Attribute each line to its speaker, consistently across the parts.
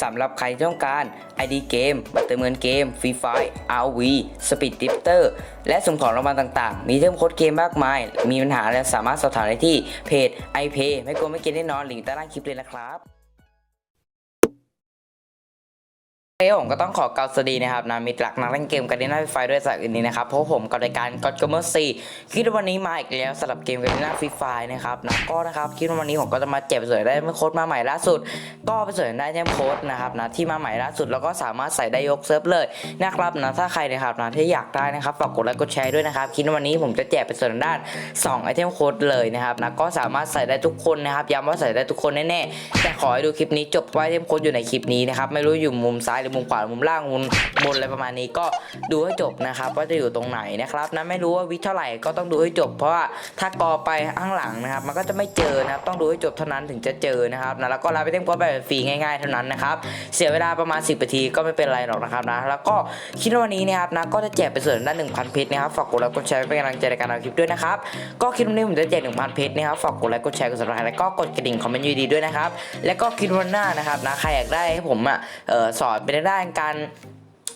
Speaker 1: สำหรับใครที่ต้องการ ID เกมบัตรเติมเงินเกมฟรีไฟ RV Speed d i f t e r และสุ่มของรางวัลต่างๆ มีเทมโค้ดเกมมากมาย มีปัญหาและสามารถสอบถามได้ที่เพจ iPay ไม่กลัวไม่เกินแน่นอนลิงก์ใต้ล่างคลิปเลยนะครับ เอ้ผมก็ต้องขอกล่าวสวัสดีนะครับนะมิตรหลักนักเล่นเกมกันดีน่าไฟด้วยจากอื่นนี้นะครับเพราะผมกับรายการก็อดกมอร์ซีคิดว่าวันนี้มาอีกแล้วสำหรับเกมกันดีน่าฟรีไฟนะครับนะก็นะครับคิดว่าวันนี้ผมก็จะมาเจ็บสวยได้โค้ดมาใหม่ล่าสุด ก็ไปสริมได้แจ้มโค้ดนะครับนะที่มาใหม่ล่าสุดแล้วก็สามารถใส่ได้ยกเซิร์ฟเลยนะครับนะถ้าใครนะครับนะที่อยากได้นะครับฝากกดไลค์กดแชร์ด้วยนะครับคิดว่าวันนี้ผมจะแจกไปส่วนด้าน2ไอเทมโค้ดเลยนะครับนะก็สามารถใส่ได้ทุกคนนะครับย้ำว่าใส่ได้ทุกคนแน่ๆแต่ขอให้ดูคลิปนี้จบไว้ไอเทมโค้ดอยู่ในคลิปนี้นะครับไม่รู้อยู่มุมซ้ายหรือมุมขวามุมล่างมุมบนอะไรประมาณนี้ก็ดูให้จบนะครับว่าจะอยู่ตรงไหนนะครับนะไม่รู้ว่าวิเท่าไหร่ก็ต้องดูให้จบ เพราะว่าถ้ากอไปข้างหลังนะครับ มันก็จะไม่เจอนะครับต้องดูให้จบเท่านั้นถึงจะเจอนะครับนะแล้วก็รับไอเทมโค้ดแบบฟรีง่ายๆเท่านั้นนะครับเสียเวลาประมาณ 10นาทีก็ไม่เป็นไรหรอกนะครับนะแล้วก็คิดว่าวันนี้นะครับนะก็จะแจกไปส่วนด้าน1,000เพชรนะครับฝากกดไลค์กดแชร์เป็นกำลังใจในการทำคลิปด้วยนะครับก็คลิปวันนี้ผมจะแจก1,000เพชรนะครับฝากกดไลค์กดแชร์กด subscribe แล้วก็กดกระดิ่งคอมเมนต์ยูดีด้วยนะครับแล้วก็คิดวันหน้านะครับนะใครอยากได้ให้ผมอะเออสอนเป็นด้านการ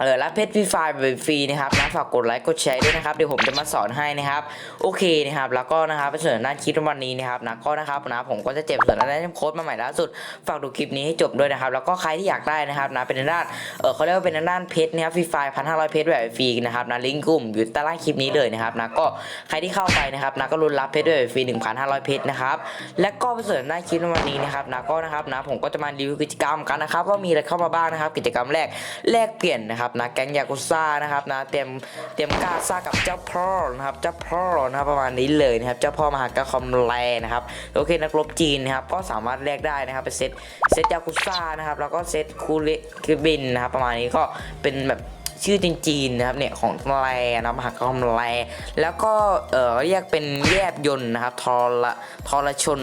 Speaker 1: เออรับเพชรฟรีไฟล์แบบฟรีนะครับนะฝากกดไลค์กดแชร์ด้วยนะครับเดี๋ยวผมจะมาสอนให้นะครับโอเคนะครับแล้วก็นะครับส่วนด้านคลิปวันนี้นะครับนะก็นะครับนะผมก็จะเจ็บส่วนด้านโค้ดมาใหม่ล่าสุดฝากดูคลิปนี้ให้จบด้วยนะครับแล้วก็ใครที่อยากได้นะครับนะเป็นด้านเออเขาเรียกว่าเป็นด้านเพชรนะครับฟรีไฟล์พันห้าร้อยเพชรแบบฟรีนะครับนะลิงก์กลุ่มอยู่ใต้ล่างคลิปนี้เลยนะครับนะก็ใครที่เข้าไปนะครับนะก็รุนรับเพชรด้วยฟรีหนึ่งพันห้าร้อยเพชรนะครับและก็ส่วนด้านคลิปวันนี้นะครับนะก็นะครับนะผมก็จะมารีวิวกิจกรรมกันนะครับว่ามีอะไรเข้ามาบ้างนะครับกิจกรรมแรกแลกเปลี่ยนนะครับนะแก๊งยากุซ่านะครับนะเตรียมเตรียมกล้าซ่ากับเจ้าพ่อนะครับเจ้าพ่อนะครับประมาณนี้เลยนะครับเจ้าพ่อมหากาคอมแลนะครับโอเคนักรบจีนนะครับก็สามารถแลกได้นะครับเป็นเซตเซตยากุซ่านะครับแล้วก็เซตคูเลคิบินนะครับประมาณนี้ก็เป็นแบบชื่อจีนๆนะครับเนี่ยของแลนะมหากาคอมแลแล้วก็เอ่อเรียกเป็นแยบยนต์นะครับทรทรชน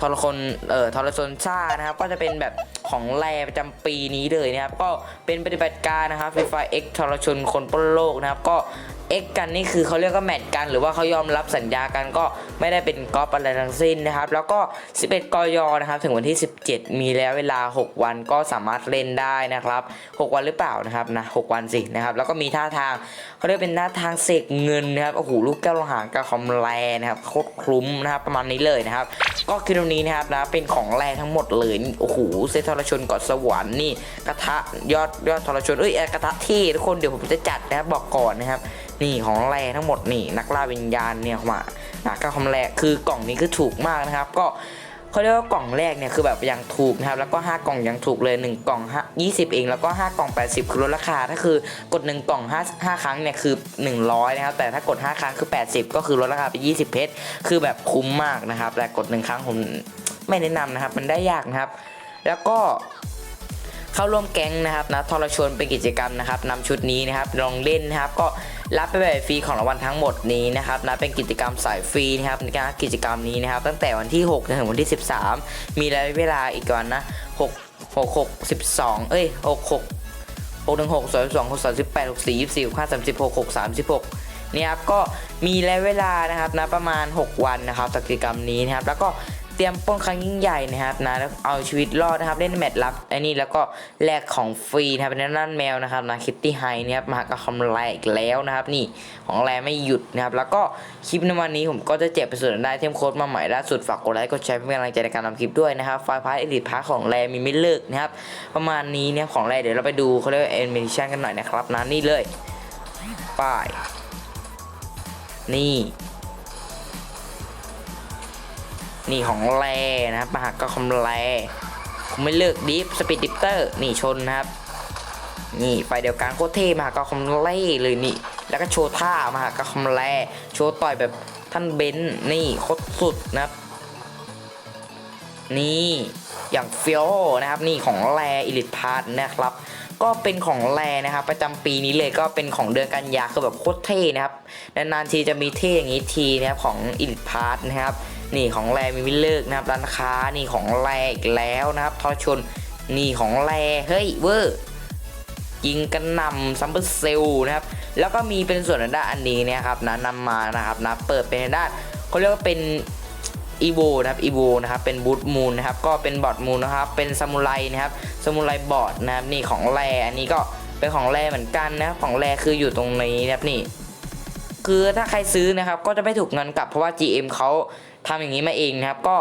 Speaker 1: ทรคนเอ่อทรชนชานะครับ ก็จะเป็นแบบของแรประจำปีนี้เลยนะครับ ก็เป็นปฏิบัติการนะครับฟีฟาเอ็กทรชนคนปล้นโลกนะครับ ก็ เอ็กกันนี่คือเขาเรียกว่าแมทกัน หรือว่าเขายอมรับสัญญากันก็ไม่ได้เป็นกอปอะไรทั้งสิ้นนะครับ แล้วก็ 11 กยนะครับถึงวันที่ 17 มีแล้วเวลา 6 วันก็สามารถเล่นได้นะครับ 6 วันหรือเปล่านะครับนะ6วันสินะครับแล้วก็มีท่าทางเขาเรียกเป็นท่าทางเสกเงินนะครับโอ้โหลูกแก้วโลหะกับคอมแลนะครับโคตรคลุ้มนะครับประมาณนี้เลยนะครับ ก็คือตรงนี้นะครับนะเป็นของแรงทั้งหมดเลยโอ้โหเซทรชนเกาะสวรรค์นี่กระทะยอดยอดทรชนเอ้ยเอ่อกระทะที่ทุกคนเดี๋ยวผมจะจัดนะครับบอกก่อนนะครับนี่ของแรงทั้งหมดนี่นักล่าวิญญาณเนี่ยมานะก็คำแรกคือกล่องนี้คือถูกมากนะครับ ก็เขาเรียกว่ากล่องแรกเนี่ยคือแบบยังถูกนะครับแล้วก็ 5 กล่องยังถูกเลย 1 กล่อง20 เอง แล้วก็ 5 กล่อง 80 คือลดราคาถ้าคือกด 1 กล่อง 5 5 ครั้งเนี่ยคือ 100 นะครับ แต่ถ้ากด 5 ครั้งคือ 80 ก็คือลดราคาไป 20 เพชรคือแบบคุ้มมากนะครับ แต่กด 1 ครั้งผมไม่แนะนำนะครับ มันได้ยากนะครับ แล้วก็เข้าร่วมแก๊งนะครับนะทรชวนเป็นกิจกรรมนะครับนำชุดนี้นะครับลองเล่นนะครับก็ รับไปแบบฟรีของรางวัลทั้งหมดนี้นะครับนะเป็นกิจกรรมสายฟรีนะครับในการกิจกรรมนี้นะครับ ตั้งแต่วันที่6จนถึงวันที่ 13 มีระยะเวลาอีกวันนะ6 6 6 12 เอ้ย 6 6 6 1 6 2 2 6 3 8 6 4 24 5 36 6 36เนี่ยครับก็มีระยะเวลานะครับนะประมาณ 6 วันนะครับกิจกรรมนี้นะครับแล้วก็ เตรียมป้นครั้งยิ่งใหญ่นะครับนะแล้วเอาชีวิตรอดนะครับเล่นแมตช์ลับไอ้นี่แล้วก็แลกของฟรีนะครับเป็นนั่นแมวนะครับนะคิตตี้ไฮนะครับมากรรมแรอีกแล้วนะครับ นี่ของแรไม่หยุดนะครับแล้วก็คลิปในวันนี้ผมก็จะแจกไปส่วนได้เทมโค้ดมาใหม่ล่าสุดฝากกดไลค์กดแชร์เป็นกำลังใจในการทำคลิปด้วยนะครับไฟล์พาร์ทเอลิทพาร์ทของแรมีไม่เลิกนะครับประมาณนี้เนี่ยของแรเดี๋ยวเราไปดูเขาเรียกว่าแอนิเมชันกันหน่อยนะครับนะนี่เลยป้ายนี่ นี่ของแรนะครับมหากรคอมแรผมไม่เลือกดิฟสปีดดิปเตอร์นี่ชนนะครับ นี่ไฟเดียวกันโคตรเท่มหากรคอมแรเลยนี่ แล้วก็โชว์ท่ามหากรคอมแรโชว์ต่อยแบบท่านเบนซ์นี่โคตรสุดนะครับ นี่อย่างเฟียวนะครับนี่ของแรอิลิทพาร์ทนะครับ ก็เป็นของแรนะครับ ประจำปีนี้เลยก็เป็นของเดือนกันยาคือแบบโคตรเท่นะครับนานๆทีจะมีเท่อย่างนี้ทีนะครับของอิลิทพาร์ทนะครับ นี่ของแรมีวิลเลิกนะครับร้านค้านี่ของแรอีกแล้วนะครับทอชนนี่ของแรเฮ้ยเวอร์ยิงกันนำซัมเปอร์เซลนะครับแล้วก็มีเป็นส่วนด้านอันนี้เนี่ยครับนะนำมานะครับนะเปิดเป็นด้านเขาเรียกว่าเป็นอีโวนะครับอีโวนะครับเป็นบูทมูนนะครับก็เป็นบอทมูนนะครับเป็นซามูไรนะครับซามูไรบอทนะครับนี่ของแรอันนี้ก็เป็นของแรเหมือนกันนะครับของแรคืออยู่ตรงนี้นะครับนี่คือถ้าใครซื้อนะครับก็จะไม่ถูกเงินกลับเพราะว่า GM เขา ทำอย่างนี้มาเองนะครับก็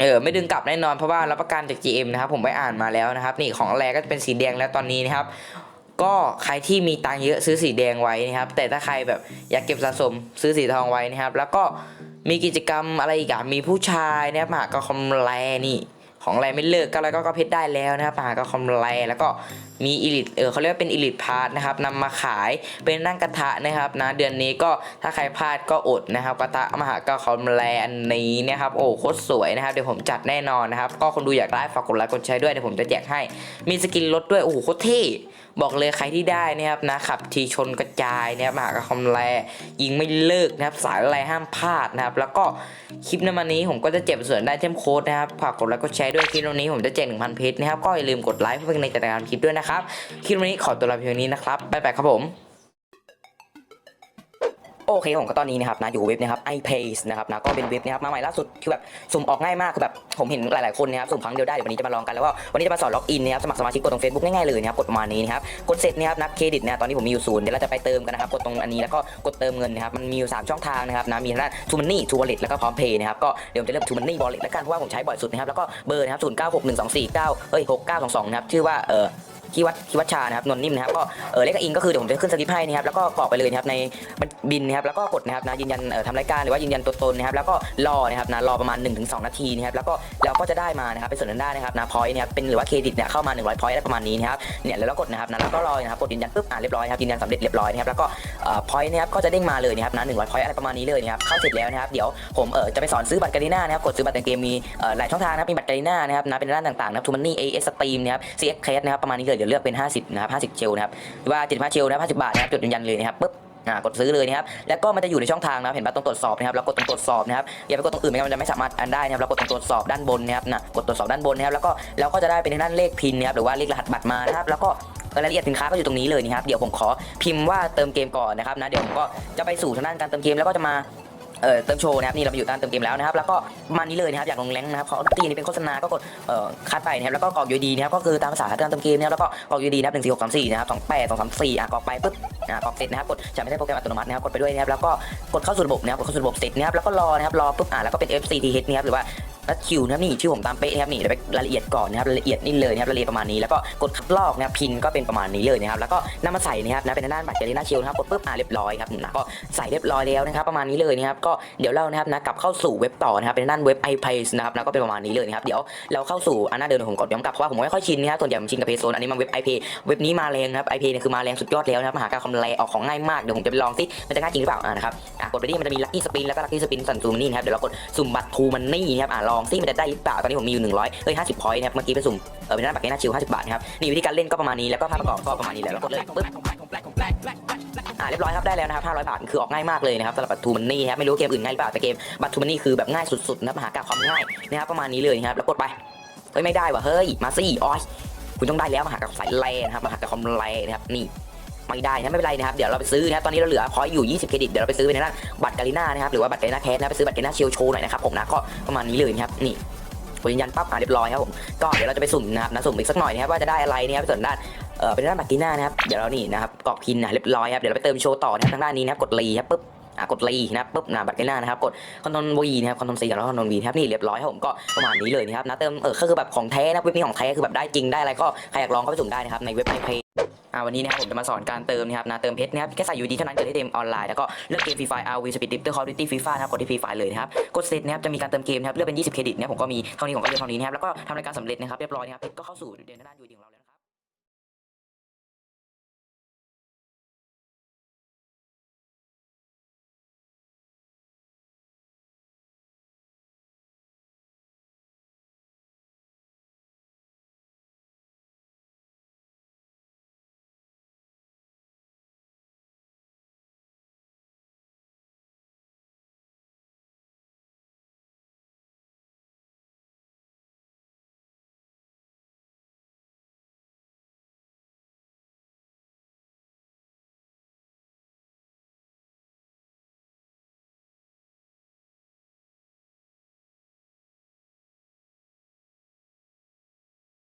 Speaker 1: เออไม่ดึงกลับแน่นอนเพราะว่ารับประกันจาก GM นะครับผมไปอ่านมาแล้วนะครับ นี่ของแรก็จะเป็นสีแดงแล้วตอนนี้นะครับ ก็ใครที่มีตังเยอะซื้อสีแดงไว้นะครับ แต่ถ้าใครแบบอยากเก็บสะสมซื้อสีทองไว้นะครับ แล้วก็มีกิจกรรมอะไรอีกอะมีผู้ชายนะครับมหากรคอมแลนี่ของแรไม่เลิกก็แล้วก็ก็เพชรได้แล้วนะครับมหากรคอมแลแล้วก็ มีอิลิทเออเขาเรียกว่าเป็นอิลิทพาร์ทนะครับนำมาขายเป็นนั่งกระทะนะครับนะเดือนนี้ก็ถ้าใครพลาดก็อดนะครับกระทะมหากรคอมแลนนี้นะครับโอ้โคตรสวยนะครับเดี๋ยวผมจัดแน่นอนนะครับก็คนดูอยากได้ฝากกดไลค์กดแชร์ด้วยเดี๋ยวผมจะแจกให้ มีสกินลดด้วยโอ้โหโคตรเท่บอกเลยใครที่ได้นะครับนะขับทีชนกระจายนะครับมหากรคอมแลยิงไม่เลิกนะครับสายอะไรห้ามพลาดนะครับแล้วก็คลิปในวันนี้ผมก็จะแจกส่วนได้เทมโค้ดนะครับฝากกดไลค์กดแชร์ด้วยคลิปวันนี้ผมจะแจก1,000เพชรนะครับก็อย่าลืมกดไลค์เพื่อเป็นกำลังใจในการทำคลิปด้วยนะครับคลิปวันนี้ขอตัวลาเพียงนี้นะครับบ๊ายบายครับผมโอเคผมก็ตอนนี้นะครับนะอยู่เว็บนะครับ iPace นะครับนะก็เป็นเว็บนะครับมาใหม่ล่าสุดคือแบบสุ่มออกง่ายมากคือแบบผมเห็นหลายๆคนนะครับสุ่มครั้งเดียวได้เดี๋ยววันนี้จะมาลองกันแล้วก็วันนี้จะมาสอนล็อกอินนะครับสมัครสมาชิกกดตรง Facebook ง่ายๆเลยนะครับกดประมาณนี้นะครับกดเสร็จนะครับนับเครดิตนี่ยตอนนี้ผมมีอยู่ศูนย์เดี๋ยวเราจะไปเติมกันนะครับกดตรงอันนี้แล้วก็กดเติมเงินนะครับมันมีอยู่สามช่องทางนะครับนะมีทางด้านทูมันนี่ทูวอลเล็ตแล้วก็พร้อมเพย์นะครับก็เดี๋ยวผมจะเริ่มทูมันนี่วอลเล็ตแล้วกันเพราะว่าผมใช้บ่อยสุดนะครับแล้วก็เบอร์นะครับศูนย์เก้าหกหนึ่งสองสี่เก้าเอ้ยหกเก้าสองสองนะครับชื่อว่าเออ คิวัดคิวัชชานะครับนนนิ่มนะครับก็เออเลขอิงก็คือเดี๋ยวผมจะขึ้นสลิปให้นะครับแล้วก็กรอกไปเลยนะครับในบินนะครับแล้วก็กดนะครับนะยืนยันเอ่อทำรายการหรือว่ายืนยันตัวตนนะครับแล้วก็รอนะครับนะรอประมาณ 1-2 นาทีนะครับแล้วก็เราก็จะได้มานะครับเป็นส่วนนั้นได้นะครับนะพอยต์นะครับเป็นหรือว่าเครดิตเนี่ยเข้ามา 100พอยต์ได้ประมาณนี้นะครับเนี่ยแล้วเรากดนะครับนะแล้วก็รอนะครับกดยืนยันปุ๊บอ่าเรียบร้อยครับยืนยันสำเร็จเรียบร้อยนะครับแล้วก็เอ่อพอยต์นะครับก็จะเด้งมาเลยนะครับนะ100พอยต์อะไรประมาณนี้เลยนะครับเข้าเสร็จแล้วนะครับเดี๋ยวผมเอ่อจะไปสอนซื้อบัตรการีน่านะครับกดซื้อบัตรในเกมมีเอ่อหลายช่องทางนะครับมีบัตรการีน่านะครับนะเป็นด้านต่างๆนะครับทูมันนี่เอเอสตรีมนะครับซีเอ็กเคสนะครับประมาณนี้เลยเดี๋ยวเลือกเป็น 50นะครับ50 เชลนะครับหรือว่า75เชลนะครับ50 บาทนะครับจดยืนยันเลยนะครับปุ๊บอ่ากดซื้อเลยนะครับ แล้วก็มันจะอยู่ในช่องทางนะครับเห็นปะตรงตรวจสอบนะครับแล้วกดตรงตรวจสอบนะครับ อย่าไปกดตรงอื่นไม่งั้นมันจะไม่สามารถอันได้นะครับ เรากดตรงตรวจสอบด้านบนนะครับนะกดตรวจสอบด้านบนนะครับ แล้วก็เราก็จะได้เป็นด้านเลขพินนะครับ หรือว่าเลขรหัสบัตรมานะครับ แล้วก็รายละเอียดสินค้าก็อยู่ตรงนี้เลยนะครับ เดี๋ยวผมขอพิมพ์ว่าเติมเกมก่อนนะครับนะ เดี๋ยวผมก็จะไปสู่ทางด้านการเติมเกมแล้วก็จะมา เอ่อเติมโชว์นะครับนี่เราไปอยู่ตานเติมเกมแล้วนะครับ แล้วก็มาณนี้เลยนะครับอยากลงแรงนะครับเขาตีนี่เป็นโฆษณาก็กดเอ่อคัดไปนะครับแล้วก็กรอกยูดีนะครับก็คือตามภาษาการเติมเกมนะครับแล้วก็กรอกยูดีนะครับหนึ่งสี่หกสามสี่นะครับสองแปดสองสามสี่อะกรอกไปปุ๊บอะกรอกเสร็จนะครับกดจะไม่ใช่โปรแกรมอัตโนมัตินะครับกดไปด้วยนะครับแล้วก็กดเข้าสู่ระบบนะครับกดเข้าสู่ระบบเสร็จนะครับแล้วก็รอนะครับรอปุ๊บอะแล้วก็เป็น FCTH นะครับหรือว่า รัดคิวนะครับนี่ชื่อผมตามเป๊ะนะครับนี่เดี๋ยวไปรายละเอียดก่อนนะครับรายละเอียดนี่เลยนะครับรายละเอียดประมาณนี้แล้วก็กดคัดลอกนะครับพินก็เป็นประมาณนี้เลยนะครับแล้วก็นำมาใส่นะครับนะเป็นด้านบัตรเจลิน่าชิลนะครับกดปุ๊บอะเรียบร้อยครับนะก็ใส่เรียบร้อยแล้วนะครับประมาณนี้เลยนะครับก็เดี๋ยวเรานะครับนะกลับเข้าสู่เว็บต่อนะครับเป็นด้านเว็บ iPace นะครับนะก็เป็นประมาณนี้เลยนะครับเดี๋ยวเราเข้าสู่อันหน้าเดิมผมกดย้อนกลับเพราะว่าผมไม่ค่อยชินนะครับส่วนใหญ่ผมชินกับเพย์โซนอันนี้มาเว็บ iPay เว็บนี้มาแรงนะครับ iPay เนี่ยคือมาแรงสุดยอดแล้วนะครับมหาการคอมแลออกของง่ายมากเดี๋ยวผมจะไปลองสิมันจะง่ายจริงหรือเปล่านะครับกดไปที่มันจะมีลัคกี้สปินแล้วก็ลัคกี้สปินสันซูมนี่นะครับเดี๋ยวเรากดสุ่มบัตรทูมันนี่นะครับอะลองสิมันจะได้หรือเปล่าตอนนี้ผมมีอยู่100เอ้ย50พอยต์นะครับเมื่อกี้ไปสุ่มเออเป็นด้านบัตรเกน่าชิล50บาทนะครับนี่วิธีการเล่นก็ประมาณนี้แล้วก็ภาพประกอบก็ประมาณนี้แหละแล้วกดเลยปึ๊บอ่าเรียบร้อยครับได้แล้วนะครับ500 บาทคือออกง่ายมากเลยนะครับสำหรับบัตรทูมันนี่ครับไม่รู้เกมอื่นง่ายหรือเปล่าแต่เกมบัตรทูมันนี่คือแบบง่ายสุดๆนะครับมหากาความง่ายนะครับประมาณนี้เลยนะครับแล้วกดไปเฮ้ยไม่ได้ว่ะเฮ้ยมาสิออยคุณต้องได้แล้วมหากาพย์สายแลนะครับมหากาพย์ความแลนะครับนี่ ไม่ได้นะไม่เป็นไรนะครับเดี๋ยวเราไปซื้อนะครับตอนนี้เราเหลือคอยอยู่ 20 เครดิตเดี๋ยวเราไปซื้อไปในด้านบัตรกาลิน่านะครับหรือว่าบัตรกาลิน่าแคสนะไปซื้อบัตรกาลิน่าเชลโชว์หน่อยนะครับผมนะก็ประมาณนี้เลยนะครับนี่ผมยืนยันปั๊บอะเรียบร้อยครับผมก็เดี๋ยวเราจะไปสุ่มนะครับนะสุ่มอีกสักหน่อยนะครับว่าจะได้อะไรนะครับส่วนด้านเออเป็นด้านบัตรกาลิน่านะครับเดี๋ยวเรานี่นะครับกรอกพินนะเรียบร้อยครับเดี๋ยวเราไปเติมโชว์ต่อนะครับทางด้านนี้นะครับกดรีครับปุ๊บ อะกดรีนะครับปุ๊บนะบัตรกาลิน่านะครับกดคอนโทรลวีนะครับคอนโทรลซีแล้วคอนโทรลวีนะครับนี่เรียบร้อยครับผมก็ประมาณนี้เลยนะครับนะเติมเออก็คือแบบของแท้นะเว็บนี้ของแท้คือแบบได้จริงได้อะไรก็ใครอยากลองก็ไปสุ่มได้นะครับในเว็บไอเพย์อ่าวันนี้นะครับผมจะมาสอนการเติมนะครับนะเติมเพชรนะครับแค่ใส่ยูดีเท่านั้นเกิดได้เต็มออนไลน์แล้วก็เลือกเกมฟรีไฟล์อาร์วีสปีดดิฟเตอร์คอร์ดิตี้ฟรีไฟนะครับกดที่ฟรีไฟล์เลยนะครับกดเซตนะครับจะมีการเติมเกมนะครับเลือกเป็น 20 เครดิตนะครับผมก็มีเท่านี้ผมก็เลือกเท่านี้นะครับแล้วก็ทำรายการสำเร็จนะครับเรียบร้อยนะครับเพชรก็เข้าสู่เดือนหน้ายูดีของเราแล้ว